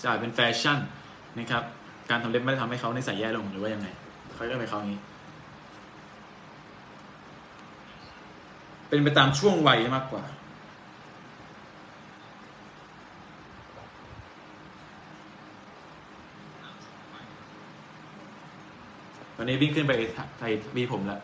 จะอาจเป็นแฟชั่นนะครับการทำเล็บไม่ได้ทำให้เขาในใส่แย่ลงหรือว่ายังไงเขาก็เลยเขาอย่างนี้ เป็นไปตามช่วงวัยมากกว่าวันนี้วิ่งขึ้นไปไทยวีผมแล้ว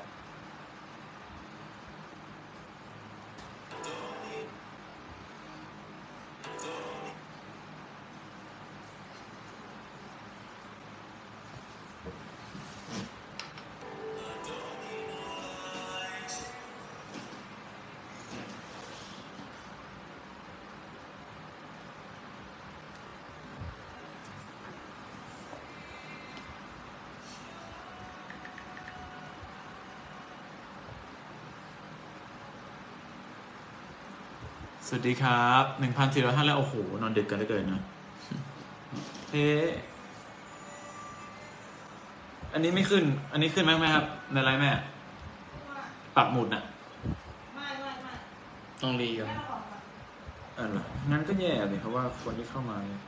สวัสดีครับหนึ่งพันสี่ร้อยห้าแล้ว โอ้โห นอนดึกกันเหลือเกินนะเฮ้อันนี้ไม่ขึ้น อันนี้ขึ้นไหมแม่ครับ ในไลน์แม่ ปักหมุดน่ะ ไม่ไม่ไม่ต้องรีก่อนไม่ต้องบอกค่ะอ่าเหรองั้นก็แย่เลยเพราะว่าคนที่เข้ามาเนี่ย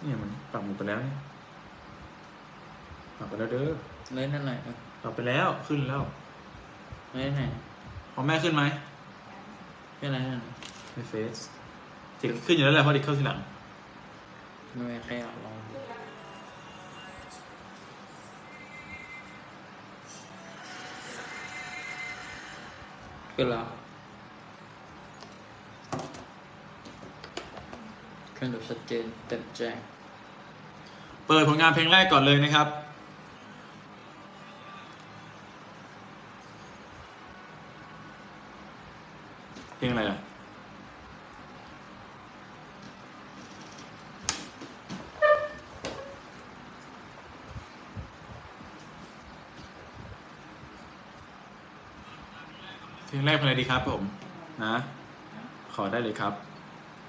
เนี่ยมันปักหมุดไปแล้วเนี่ยปักไปแล้วเด้อเล่นนั่นไหนอยปักไปแล้วขึ้นแล้ว เล่นไหน ของแม่ขึ้นไหมเล่นอะไรนั่นอยในเฟซติดขึ้นอยู่แล้วแหละเพราะติดเข้าทีหลังไม่ไม่ใครอยากลองขึ้นแล้วขึ้นแบบชัดเจนเต็มแจ้งเปิดผลงานเพลงแรกก่อนเลยนะครับ เพลงอะไรล่ะเพลงแรกเพลงอะไรดีครับผม นะ ขอได้เลยครับ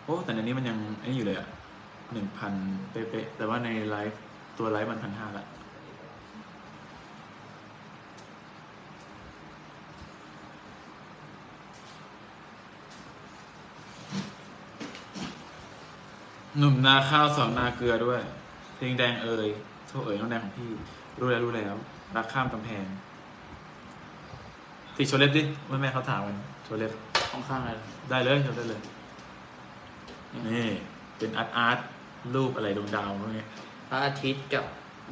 โอ้ แต่ในนี้มันยังไอ้นี่อยู่เลยอะหนึ่งพันเป๊ะๆแต่ว่าในไลฟ์ตัวไลฟ์มันพันห้าละ หนุ่มนาข้าวสอนนาเกลือด้วย เพลงแดงเอ่ยโทษเอ่ยน้องแดงของพี่ รู้แล้วรู้แล้ว รักข้ามกำแพงตีโชว์เล็บดิว่าแม่เขาถามกันโชว์เล็บข้างข้างอะไรล่ะได้เลยทำได้เลย นี่ เป็นอาร์ตอาร์ตรูปอะไรดวงดาวพวกนี้พระอาทิตย์กับ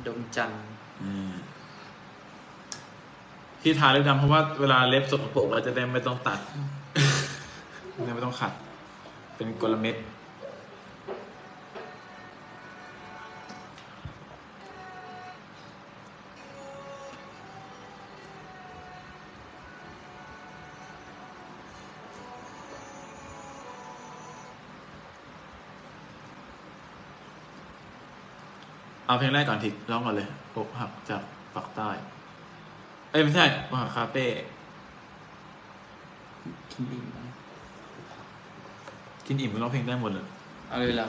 ดวงจันทร์อืมที่ทาเล็บดำเพราะว่าเวลาเล็บสกปรกเราจะได้ไม่ต้องตัดไม่ต้องขัด เป็นกลเม็ด เอาเพลงแรกก่อนทิร้องก่อนเลยอกหักจากปากใต้ เอ้ยไม่ใช่อกหักคาเฟ่กินอิ่มกินอิ่มก็ร้องเพลงได้หมดเลย เอาเลยล่ะ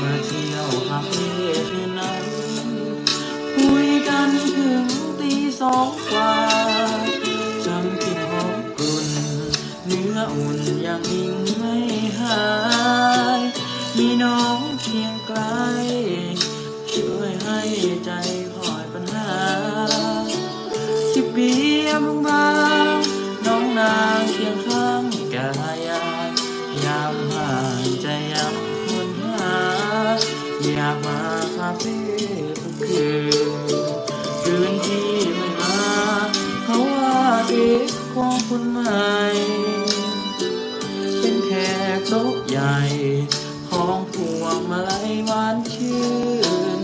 มาเที่ยวคาเฟ่คืนนั้น คุยกันถึงตีสองกว่าจำกินหอมกลุ่นเนื้ออุ่นยังยิ่งไม่หาย มีน้องเคียงไกลช่วยให้ใจากมาคาเฟ่ทุกคืนคืนที่ไม่มาเขาว่าเด็กของคนใหม่ เป็นแขกโต๊ะใหญ่ ของพวงมาลัยหวานชื่น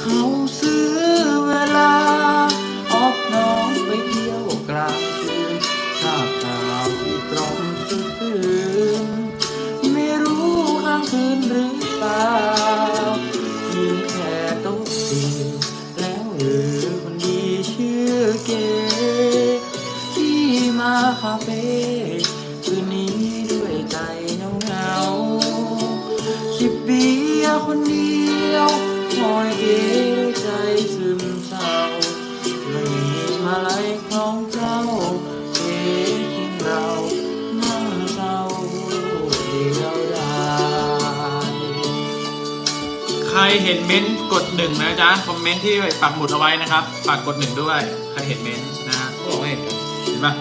เขาซื้อเวลา ออกน้องไปเที่ยวกลางคืนทราบข่าวที่ตรงคืนไม่รู้ข้างคืนหรือเปล่า เห็นเม้นต์กดหนึ่งนะจ๊ะคอมเมนต์ที่ปักหมุดเอาไว้นะครับฝากกดหนึ่งด้วยใครเห็นเม้นต์นะฮะบอกไม่เห็นกันเห็นปะ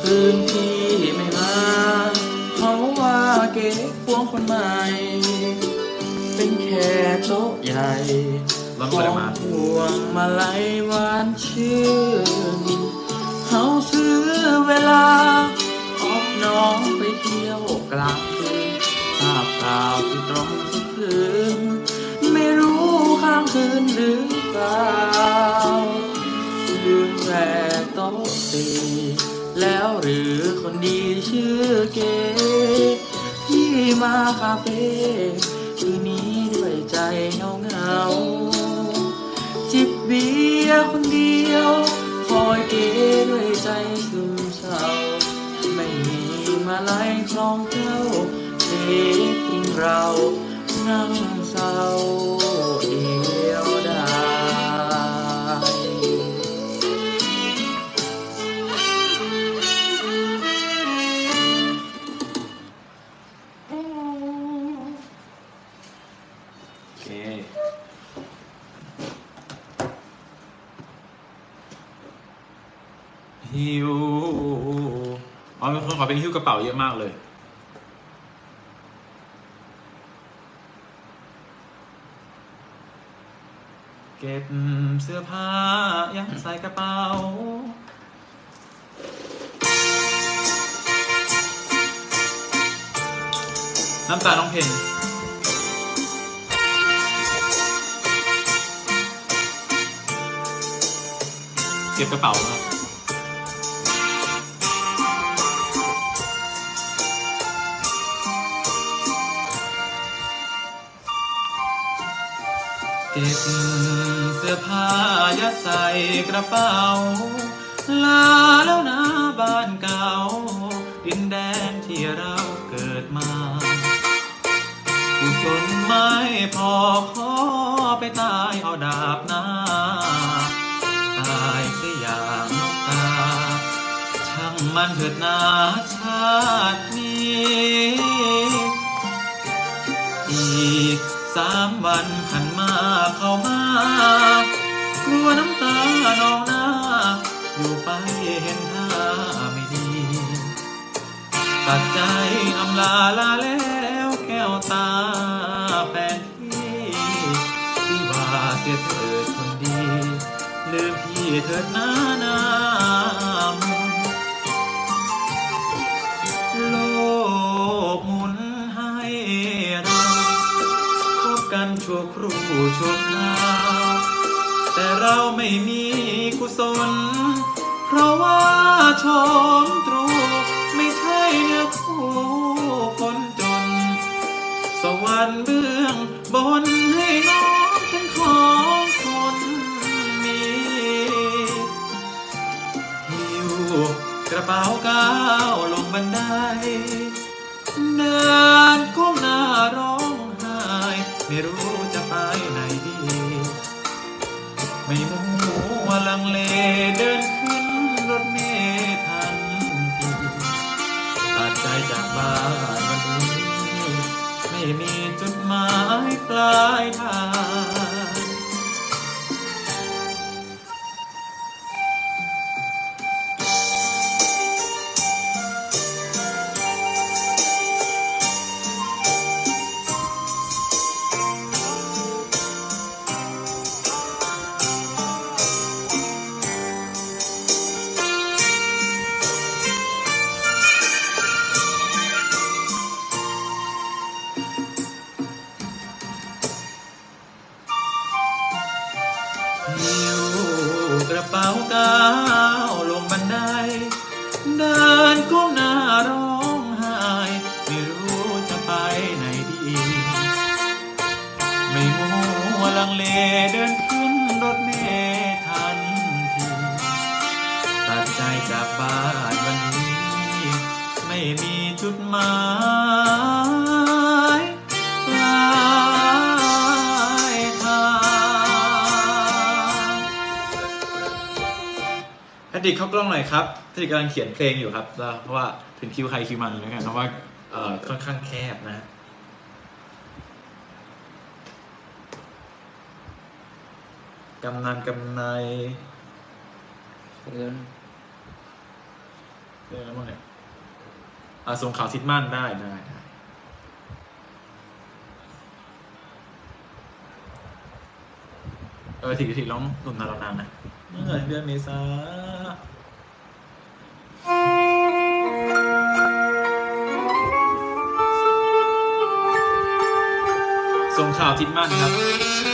คืนที่ไม่มาเขาว่าเก๋พวงคนใหม่ เป็นแค่โต๊ะใหญ่ร้อนขเปิดองมา พวงมาลัยหวานชื่นเขาซื้อเวลาออกน้องไปเที่ยวกลางคืนทราบข่าวที่ตรงทุกคืน ไม่รู้ข้างคืนหรือเปล่าลืมแหวกโต๊ะสี่แล้วหรือคนดีชื่อเก๋ที่มาคาเฟ่ คืนนี้ด้วยใจเหงาเหงา จิบเบียร์คนเดียว คอยเกด้วยใจซึมเศร้า ไม่มีมาไล่คลองเจ้าเททิ้งเรานั่งเศร้า มีคนขอเป็นฮิวกระเป๋าเยอะมากเลย เก็บเสื้อผ้ายัดใส่กระเป๋า น้ำตาน้องเพนเก็บกระเป๋าครับ เก็บเสื้อผ้ายัดใส่กระเป๋า ลาแล้วนะบ้านเก่า ดินแดนที่เราเกิดมากุศลไม่พอขอไปตายเอาดาบหน้า ตายเสียอย่างนกกาช่างมันเถิดนาชาตินี้ อีกสามวัน เข้ามากลัวน้ำตานองหน้า อยู่ไปเห็นท่าไม่ดี ตัดใจอำลาลาแล้วแก้วตาแฟนพี่ที่ว่าเสียเถิดคนดี ลืมพี่เถิดนานามโลกหมุนให้เราพบกันชั่วครู่ชั่ว เราไม่มีกุศล เพราะว่าชมต บ้านวันนี้ไม่มีจุดหมายปลายทาง จุดหมายปลายทางแพทริเข้ากล้องหน่อยครับแพทริกำลังเขียนเพลงอยู่ครับ เพราะว่าถึงคิวใครคิวมันแล้วกันเพราะว่าค่อนข้างแคบนะกำนันกำนายเดินเดินแล้วมั้งเนี่ย ส่งข่าวซิดมั่นได้ได้เออถิถิร้องหนุ่มนารานานะเมื่อเดือนเมษาส่งข่าวทิดมั่นครับ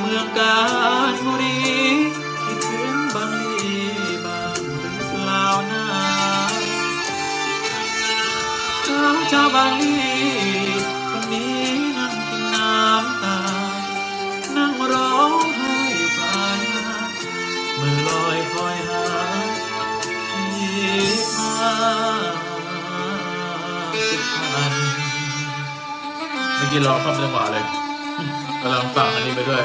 เมืองกาญบุรีคิดถึงบางลีบางหรือลาวนาเจ้าชาวบางลีคนนี้นั่งกินน้ำตา นั่งร้องไห้ปลายมือลอยคอยหาที่มาสิบพันเมื่อกี้ร้องคำจังหวะเลยกำลังฝางอันนี้ไปด้วย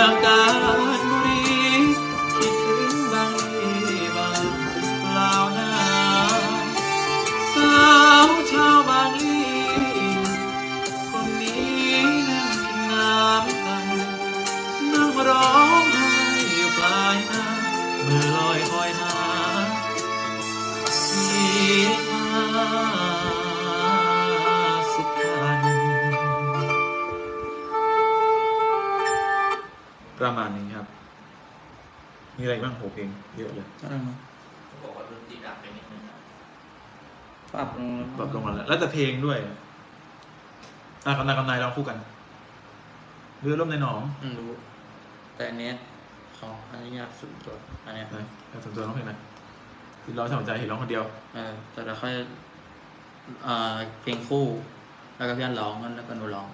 lang ka มีอะไรบ้างโหเพลงเยอะเลยอ่าเขาบอกว่าดนตรีดังไปนิดนึงนะปรับลงปรับลงมาแล้วแล้วแต่เพลงด้วยอะกำนายกำนายร้องคู่กันเรือร่มในหนองอืมรู้ แต่เนี้ยของอันนี้ยากสุดตัวอันเนี้ยไหนกระสนใจร้องเพลงไหนที่ร้องสนใจเห็นร้องคนเดียว เออแต่เราค่อยอ่าเพลงคู่ แล้วก็เพื่อนร้องแล้วก็หนูร้อง